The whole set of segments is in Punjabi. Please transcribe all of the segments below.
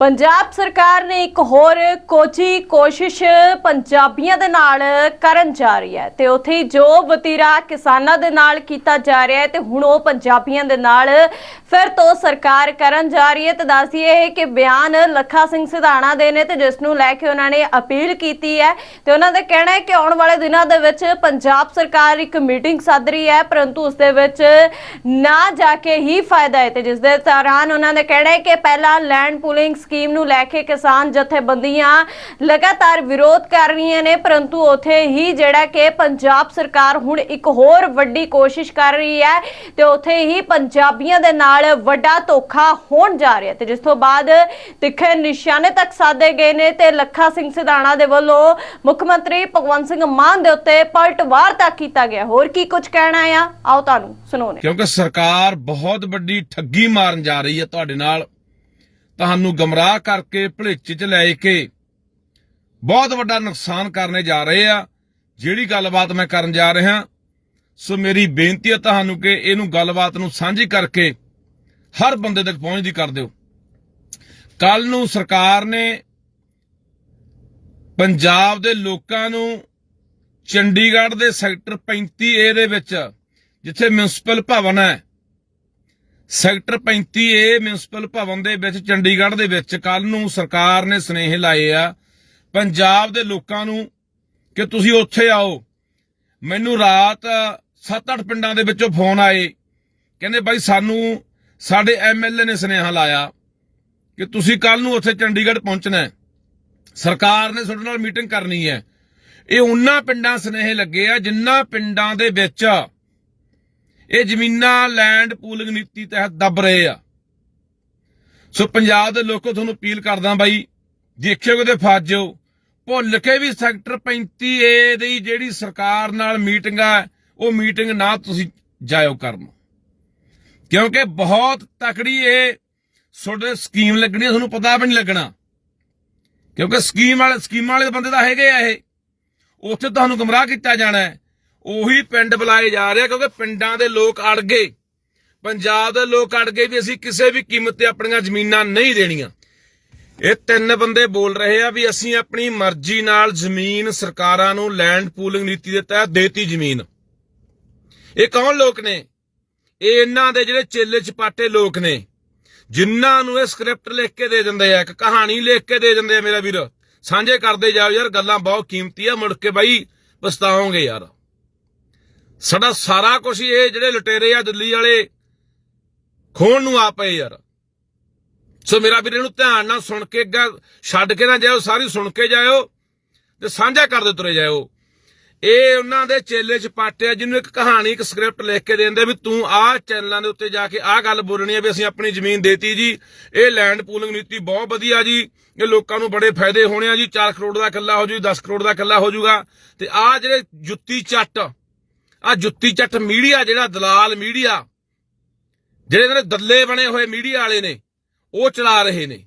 ਪੰਜਾਬ ਸਰਕਾਰ ਨੇ ਇੱਕ ਹੋਰ ਕੋਚੀ ਕੋਸ਼ਿਸ਼ ਪੰਜਾਬੀਆਂ ਦੇ ਨਾਲ ਕਰਨ ਜਾ ਰਹੀ ਹੈ ਤੇ ਉੱਥੇ ਜੋ ਵਤੀਰਾ ਕਿਸਾਨਾਂ ਦੇ ਨਾਲ ਕੀਤਾ ਜਾ ਰਿਹਾ ਹੈ ਤੇ ਹੁਣ ਉਹ ਪੰਜਾਬੀਆਂ ਦੇ ਨਾਲ ਫਿਰ ਤੋਂ ਸਰਕਾਰ ਕਰਨ ਜਾ ਰਹੀ ਹੈ ਤੇ ਦੱਸਦੀ ਹੈ ਕਿ ਬਿਆਨ ਲੱਖਾ ਸਿੰਘ ਸਿਧਾਣਾ ਦੇ ਨੇ ਤੇ ਜਿਸ ਨੂੰ ਲੈ ਕੇ ਉਹਨਾਂ ਨੇ ਅਪੀਲ ਕੀਤੀ ਹੈ ਤੇ ਉਹਨਾਂ ਦਾ ਕਹਿਣਾ ਹੈ ਕਿ ਆਉਣ ਵਾਲੇ ਦਿਨਾਂ ਦੇ ਵਿੱਚ ਪੰਜਾਬ ਸਰਕਾਰ ਇੱਕ ਮੀਟਿੰਗ ਸੱਦ ਰਹੀ ਹੈ, ਪਰੰਤੂ ਉਸ ਦੇ ਵਿੱਚ ਨਾ ਜਾ ਕੇ ਹੀ ਫਾਇਦਾ ਹੈ ਤੇ ਜਿਸ ਦੇ ਦੌਰਾਨ ਉਹਨਾਂ ਨੇ ਕਹਿਣਾ ਹੈ ਕਿ ਪਹਿਲਾਂ ਲੈਂਡ ਪੂਲਿੰਗ ਸਕੀਮ ਨੂੰ ਲੈ ਕੇ ਕਿਸਾਨ ਜਥੇਬੰਦੀਆਂ ਲਗਾਤਾਰ ਵਿਰੋਧ ਕਰ ਰਹੀਆਂ ਨੇ, ਪਰੰਤੂ ਉਥੇ ਹੀ ਜਿਹੜਾ ਕਿ ਪੰਜਾਬ ਸਰਕਾਰ ਹੁਣ ਇੱਕ ਹੋਰ ਵੱਡੀ ਕੋਸ਼ਿਸ਼ ਕਰ ਰਹੀ ਹੈ ਤੇ ਉਥੇ ਹੀ ਪੰਜਾਬੀਆਂ ਦੇ ਨਾਲ ਵੱਡਾ ਧੋਖਾ ਹੋਣ ਜਾ ਰਿਹਾ ਤੇ ਜਿਸ ਤੋਂ ਬਾਅਦ ਤਿੱਖੇ ਨਿਸ਼ਾਨੇ ਤੱਕ ਸਾਧੇ ਗਏ ਨੇ ਤੇ ਲੱਖਾ ਸਿੰਘ ਸਿਧਾਣਾ ਦੇ ਵੱਲੋਂ ਮੁੱਖ ਮੰਤਰੀ ਭਗਵੰਤ ਸਿੰਘ ਮਾਨ ਦੇ ਉੱਤੇ ਪਲਟਵਾਰ ਤੱਕ ਕੀਤਾ ਗਿਆ। ਹੋਰ ਕੀ ਕੁਝ ਕਹਿਣਾ ਆ? ਆਓ ਤੁਹਾਨੂੰ ਸੁਣਾਉਣੇ ਕਿਉਂਕਿ ਸਰਕਾਰ ਬਹੁਤ ਵੱਡੀ ਠੱਗੀ ਮਾਰਨ ਜਾ ਰਹੀ ਹੈ ਤੁਹਾਡੇ ਨਾਲ। ਤੁਹਾਨੂੰ ਗਮਰਾਹ ਕਰਕੇ ਭਲੇਚੇ 'ਚ ਲੈ ਕੇ ਬਹੁਤ ਵੱਡਾ ਨੁਕਸਾਨ ਕਰਨੇ ਜਾ ਰਹੇ ਆ। ਜਿਹੜੀ ਗੱਲਬਾਤ ਮੈਂ ਕਰਨ ਜਾ ਰਿਹਾ, ਸੋ ਮੇਰੀ ਬੇਨਤੀ ਹੈ ਤੁਹਾਨੂੰ ਕਿ ਇਹਨੂੰ ਗੱਲਬਾਤ ਨੂੰ ਸਾਂਝੀ ਕਰਕੇ ਹਰ ਬੰਦੇ ਤੱਕ ਪਹੁੰਚਦੀ ਕਰ ਦਿਓ। ਕੱਲ ਨੂੰ ਸਰਕਾਰ ਨੇ ਪੰਜਾਬ ਦੇ ਲੋਕਾਂ ਨੂੰ ਚੰਡੀਗੜ੍ਹ ਦੇ ਸੈਕਟਰ 35 ਏ ਦੇ ਵਿੱਚ, ਜਿੱਥੇ ਮਿਊਨਿਸਪਲ ਭਵਨ ਹੈ ਸੈਕਟਰ 35 ਏ ਮਿਊਨਿਸਪਲ ਭਵਨ ਦੇ ਵਿੱਚ, ਚੰਡੀਗੜ੍ਹ ਦੇ ਵਿੱਚ ਕੱਲ ਨੂੰ ਸਰਕਾਰ ਨੇ ਸਨੇਹ ਲਾਏ ਆ। ਪੰਜਾਬ ਦੇ ਲੋਕਾਂ ਨੂੰ ਕਿ ਤੁਸੀਂ ਉੱਥੇ ਆਓ। ਮੈਨੂੰ ਰਾਤ 7-8 ਪਿੰਡਾਂ ਦੇ ਵਿੱਚੋਂ ਫੋਨ ਆਏ। ਕਹਿੰਦੇ ਬਾਈ ਸਾਨੂੰ, ਸਾਡੇ ਐਮਐਲਏ ਨੇ ਸੁਨੇਹਾ ਲਾਇਆ ਕਿ ਤੁਸੀਂ ਕੱਲ ਨੂੰ ਉੱਥੇ ਚੰਡੀਗੜ੍ਹ ਪਹੁੰਚਣਾ ਹੈ। ਸਰਕਾਰ ਨੇ ਤੁਹਾਡੇ ਨਾਲ ਮੀਟਿੰਗ ਕਰਨੀ ਹੈ। ਇਹ ਉਹਨਾਂ ਪਿੰਡਾਂ ਸੁਨੇਹੇ ਲੱਗੇ ਆ ਜਿਨ੍ਹਾਂ ਪਿੰਡਾਂ ਦੇ ਵਿੱਚ ਇਹ ਜ਼ਮੀਨਾਂ ਲੈਂਡ ਪੂਲਿੰਗ ਨੀਤੀ ਤਹਿਤ ਦੱਬ ਰਹੇ ਆ। ਸੋ ਪੰਜਾਬ ਦੇ ਲੋਕੋ, ਤੁਹਾਨੂੰ ਅਪੀਲ ਕਰਦਾ ਬਾਈ ਦੇਖਿਓ ਕਿਤੇ ਫਸ ਜਾਓ ਭੁੱਲ ਕੇ ਵੀ ਸੈਕਟਰ 35 ਏ ਦੀ ਜਿਹੜੀ ਸਰਕਾਰ ਨਾਲ ਮੀਟਿੰਗ ਆ, ਉਹ ਮੀਟਿੰਗ ਨਾ ਤੁਸੀਂ ਜਾਇਓ ਕਰਨ। ਕਿਉਂਕਿ ਬਹੁਤ ਤਕੜੀ ਇਹ ਤੁਹਾਡੇ ਸਕੀਮ ਲੱਗਣੀ ਤੁਹਾਨੂੰ ਪਤਾ ਵੀ ਨਹੀਂ ਲੱਗਣਾ। ਕਿਉਂਕਿ ਸਕੀਮ ਵਾਲੇ, ਸਕੀਮਾਂ ਵਾਲੇ ਬੰਦੇ ਤਾਂ ਹੈਗੇ ਆ ਇਹ। ਉੱਥੇ ਤੁਹਾਨੂੰ ਗਮਰਾਹ ਕੀਤਾ ਜਾਣਾ ਹੈ। ਉਹੀ ਪਿੰਡ ਬੁਲਾਏ ਜਾ ਰਹੇ ਕਿਉਂਕਿ ਪਿੰਡਾਂ ਦੇ ਲੋਕ ਅੜ ਗਏ। ਪੰਜਾਬ ਦੇ ਲੋਕ ਅੜ ਗਏ ਵੀ ਅਸੀਂ ਕਿਸੇ ਵੀ ਕੀਮਤ ਤੇ ਆਪਣੀਆਂ ਜ਼ਮੀਨਾਂ ਨਹੀਂ ਦੇਣੀਆਂ। ਇਹ ਤਿੰਨ ਬੰਦੇ ਬੋਲ ਰਹੇ ਆ ਵੀ ਅਸੀਂ ਆਪਣੀ ਮਰਜ਼ੀ ਨਾਲ ਜ਼ਮੀਨ ਸਰਕਾਰਾਂ ਨੂੰ ਲੈਂਡ ਪੂਲਿੰਗ ਨੀਤੀ ਦੇ ਤਹਿਤ ਦੇਤੀ ਜ਼ਮੀਨ। ਇਹ ਕੌਣ ਲੋਕ ਨੇ? ਇਹ ਇਹਨਾਂ ਦੇ ਜਿਹੜੇ ਚੇਲੇ ਚਪਾਟੇ ਲੋਕ ਨੇ, ਜਿਨ੍ਹਾਂ ਨੂੰ ਇਹ ਸਕ੍ਰਿਪਟ ਲਿਖ ਕੇ ਦੇ ਦਿੰਦੇ ਆ, ਇੱਕ ਕਹਾਣੀ ਲਿਖ ਕੇ ਦੇ ਦਿੰਦੇ ਆ ਮੇਰਾ ਵੀਰ। ਸਾਂਝੇ ਕਰਦੇ ਜਾਓ ਯਾਰ, ਗੱਲਾਂ ਬਹੁਤ ਕੀਮਤੀ ਆ, ਮੁੜ ਕੇ ਬਾਈ, ਪਛਤਾਓਗੇ ਯਾਰ। ਸਾਡਾ ਸਾਰਾ ਕੁਝ ਇਹ ਜਿਹੜੇ ਲੁਟੇਰੇ ਆ ਦਿੱਲੀ ਵਾਲੇ, ਖੋਣ ਨੂੰ ਆ ਪਏ ਯਾਰ। ਸੋ ਮੇਰਾ ਵੀਰ ਇਹਨੂੰ ਧਿਆਨ ਨਾਲ ਸੁਣ ਕੇ ਛੱਡ ਕੇ ਨਾ ਜਾਇਓ, ਸਾਰੀ ਸੁਣ ਕੇ ਜਾਇਓ ਤੇ ਸਾਂਝਾ ਕਰਦੇ ਤੁਰੇ ਜਾਇਓ। ਇਹ ਉਹਨਾਂ ਦੇ ਚੇਲੇ ਚ ਪਾਟਿਆ ਜਿਹਨੂੰ ਇੱਕ ਕਹਾਣੀ, ਇੱਕ ਸਕ੍ਰਿਪਟ ਲਿਖ ਕੇ ਦਿੰਦੇ ਵੀ ਤੂੰ ਆਹ ਚੈਨਲਾਂ ਦੇ ਉੱਤੇ ਜਾ ਕੇ ਆਹ ਗੱਲ ਬੋਲਣੀ ਹੈ ਵੀ ਅਸੀਂ ਆਪਣੀ ਜ਼ਮੀਨ ਦੇਤੀ ਜੀ, ਇਹ ਲੈਂਡ ਪੂਲਿੰਗ ਨੀਤੀ ਬਹੁਤ ਵਧੀਆ ਜੀ, ਇਹ ਲੋਕਾਂ ਨੂੰ ਬੜੇ ਫਾਇਦੇ ਹੋਣੇ ਆ ਜੀ 4 ਕਰੋੜ ਦਾ ਇਕੱਲਾ ਹੋ ਜੂ 10 ਕਰੋੜ ਦਾ ਇਕੱਲਾ ਹੋ ਜਾਊਗਾ ਤੇ ਆਹ ਜਿਹੜੇ ਜੁੱਤੀ ਚੱਟ ਆ ਜੁੱਤੀ ਚੱਟ ਮੀਡੀਆ ਜਿਹੜਾ ਦਲਾਲ ਮੀਡੀਆ, ਜਿਹੜੇ ਇਹਨਾਂ ਦੇ ਦੱਲੇ ਬਣੇ ਹੋਏ ਮੀਡੀਆ ਵਾਲੇ ਨੇ, ਉਹ ਚਲਾ ਰਹੇ ਨੇ।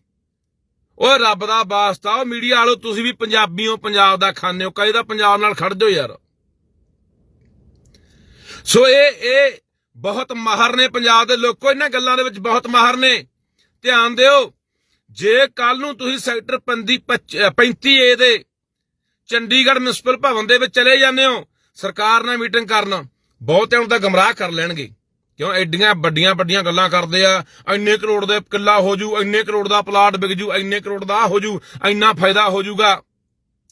ਓਏ ਰੱਬ ਦਾ ਵਾਸਤਾ, ਉਹ ਮੀਡੀਆ ਵਾਲੋ, ਤੁਸੀਂ ਵੀ ਪੰਜਾਬੀ ਹੋ, ਪੰਜਾਬ ਦਾ ਖਾਂਦੇ ਹੋ, ਕਦੇ ਤਾਂ ਪੰਜਾਬ ਨਾਲ ਖੜ ਜਾਓ ਯਾਰ। ਸੋ ਇਹ ਇਹ ਬਹੁਤ ਮਾਹਰ ਨੇ ਪੰਜਾਬ ਦੇ ਲੋਕੋ, ਇਹਨਾਂ ਗੱਲਾਂ ਦੇ ਵਿੱਚ ਬਹੁਤ ਮਾਹਰ ਨੇ। ਧਿਆਨ ਦਿਓ, ਜੇ ਕੱਲ ਨੂੰ ਤੁਸੀਂ ਸੈਕਟਰ 35 ਏ ਦੇ ਚੰਡੀਗੜ੍ਹ ਮਿਊਨਿਸਪਲ ਭਵਨ ਦੇ ਵਿੱਚ ਚਲੇ ਜਾਂਦੇ ਹੋ ਸਰਕਾਰ ਨਾਲ ਮੀਟਿੰਗ ਕਰਨ, ਬਹੁਤਿਆਂ ਨੂੰ ਤਾਂ ਗਮਰਾਹ ਕਰ ਲੈਣਗੇ। ਕਿਉਂ? ਐਡੀਆਂ ਵੱਡੀਆਂ ਵੱਡੀਆਂ ਗੱਲਾਂ ਕਰਦੇ ਆ, ਇੰਨੇ ਕਰੋੜ ਦੇ ਕਿੱਲਾ ਹੋ ਜੂ, ਇੰਨੇ ਕਰੋੜ ਦਾ ਪਲਾਟ ਵਿਕ ਜੂ, ਇੰਨੇ ਕਰੋੜ ਦਾ ਹੋ ਜੂ, ਇੰਨਾ ਫਾਇਦਾ ਹੋ ਜੂਗਾ।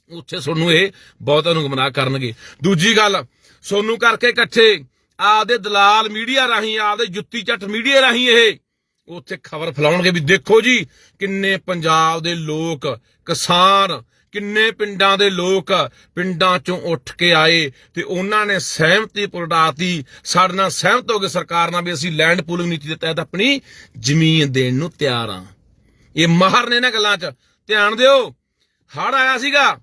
ਉੱਥੇ ਸੋਨੂੰ ਇਹ ਬਹੁਤਾਂ ਨੂੰ ਗਮਰਾਹ ਕਰਨਗੇ। ਦੂਜੀ ਗੱਲ, ਸੋਨੂੰ ਕਰਕੇ ਇਕੱਠੇ ਆਪਦੇ ਦਲਾਲ ਮੀਡੀਆ ਰਾਹੀਂ, ਆਪਦੇ ਜੁੱਤੀ ਚੱਟ ਮੀਡੀਆ ਰਾਹੀਂ ਇਹ, ਉੱਥੇ ਖਬਰ ਫੈਲਾਉਣਗੇ ਵੀ ਦੇਖੋ ਜੀ, ਕਿੰਨੇ ਪੰਜਾਬ ਦੇ ਲੋਕ ਕਿਸਾਨ ਕਿੰਨੇ ਪਿੰਡਾਂ ਦੇ ਲੋਕ ਪਿੰਡਾਂ ਚੋਂ ਉੱਠ ਕੇ ਆਏ ਤੇ ਉਹਨਾਂ ਨੇ ਸਹਿਮਤੀ ਪ੍ਰਗਟਾਤੀ ਸਾਡੇ ਨਾਲ ਸਹਿਮਤ ਹੋ ਗਏ ਸਰਕਾਰ ਨਾਲ ਵੀ ਅਸੀਂ ਲੈਂਡ ਪੂਲਿੰਗ ਨੀਤੀ ਦੇ ਤਹਿਤ ਆਪਣੀ ਜ਼ਮੀਨ ਦੇਣ ਨੂੰ ਤਿਆਰ ਹਾਂ। ਇਹ ਮਾਹਰ ਨੇ ਇਹਨਾਂ ਗੱਲਾਂ 'ਚ। ਧਿਆਨ ਦਿਓ ਹੜ ਆਇਆ ਸੀਗਾ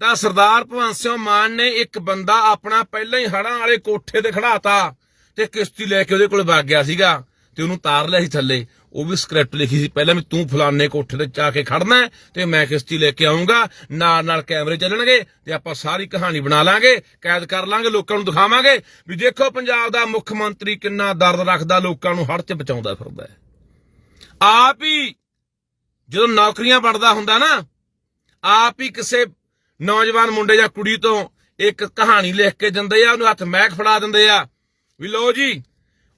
ਤਾਂ ਸਰਦਾਰ ਭਗਵੰਤ ਸਿੰਘ ਮਾਨ ਨੇ ਇੱਕ ਬੰਦਾ ਆਪਣਾ ਪਹਿਲਾਂ ਹੀ ਹੜਾਂ ਵਾਲੇ ਕੋਠੇ ਤੇ ਖੜਾਤਾ ਤੇ ਕਿਸ਼ਤੀ ਲੈ ਕੇ ਉਹਦੇ ਕੋਲ ਵਗ ਗਿਆ ਸੀਗਾ ਤੇ ਉਹਨੂੰ ਤਾਰ ਲਿਆ ਸੀ ਥੱਲੇ। ਉਹ ਵੀ ਸਕ੍ਰਿਪਟ ਲਿਖੀ ਸੀ। ਪਹਿਲਾਂ ਵੀ ਤੂੰ ਫਲਾਣੇ ਕੋਠੇ ਤੇ ਜਾ ਕੇ ਖੜਨਾ ਤੇ ਮੈਂ ਕਿਸ਼ਤੀ ਲੈ ਕੇ ਆਉਂਗਾ। ਨਾਲ ਨਾਲ ਕੈਮਰੇ ਚੱਲਣਗੇ ਤੇ ਆਪਾਂ ਸਾਰੀ ਕਹਾਣੀ ਬਣਾ ਲਾਂਗੇ, ਕੈਦ ਕਰ ਲਾਂਗੇ, ਲੋਕਾਂ ਨੂੰ ਦਿਖਾਵਾਂਗੇ। ਵੀ ਦੇਖੋ ਪੰਜਾਬ ਦਾ ਮੁੱਖ ਮੰਤਰੀ ਕਿੰਨਾ ਦਰਦ ਰੱਖਦਾ, ਲੋਕਾਂ ਨੂੰ ਹੜ 'ਚ ਬਚਾਉਂਦਾ ਫਿਰਦਾ ਆਪ ਹੀ ਜਦੋਂ ਨੌਕਰੀਆਂ ਬਣਦਾ ਹੁੰਦਾ ਨਾ, ਆਪ ਹੀ ਕਿਸੇ ਨੌਜਵਾਨ ਮੁੰਡੇ ਜਾਂ ਕੁੜੀ ਤੋਂ ਇੱਕ ਕਹਾਣੀ ਲਿਖ ਕੇ ਦਿੰਦੇ ਆ, ਉਹਨੂੰ ਹੱਥ ਮਹਿਕ ਫੜਾ ਦਿੰਦੇ ਆ। ਵੀ ਲੋ ਜੀ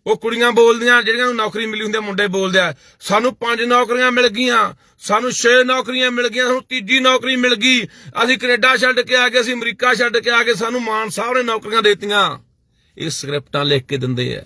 ਉਹ ਕੁੜੀਆਂ ਬੋਲਦੀਆਂ, ਜਿਹੜੀਆਂ ਨੂੰ ਨੌਕਰੀ ਮਿਲੀ ਹੁੰਦੀ ਮੁੰਡੇ ਬੋਲਦੇ ਆ। ਸਾਨੂੰ ਪੰਜ ਨੌਕਰੀਆਂ ਮਿਲ ਗਈਆਂ। ਸਾਨੂੰ ਛੇ ਨੌਕਰੀਆਂ ਮਿਲ ਗਈਆਂ, ਸਾਨੂੰ ਤੀਜੀ ਨੌਕਰੀ ਮਿਲ ਗਈ। ਅਸੀਂ ਕੈਨੇਡਾ ਛੱਡ ਕੇ ਆ ਗਏ, ਅਸੀਂ ਅਮਰੀਕਾ ਛੱਡ ਕੇ ਆ ਗਏ, ਸਾਨੂੰ ਮਾਨ ਸਾਹਿਬ ਨੇ ਨੌਕਰੀਆਂ ਦੇਤੀਆਂ। ਇਹ ਸਕ੍ਰਿਪਟਾਂ ਲਿਖ ਕੇ ਦਿੰਦੇ ਆ।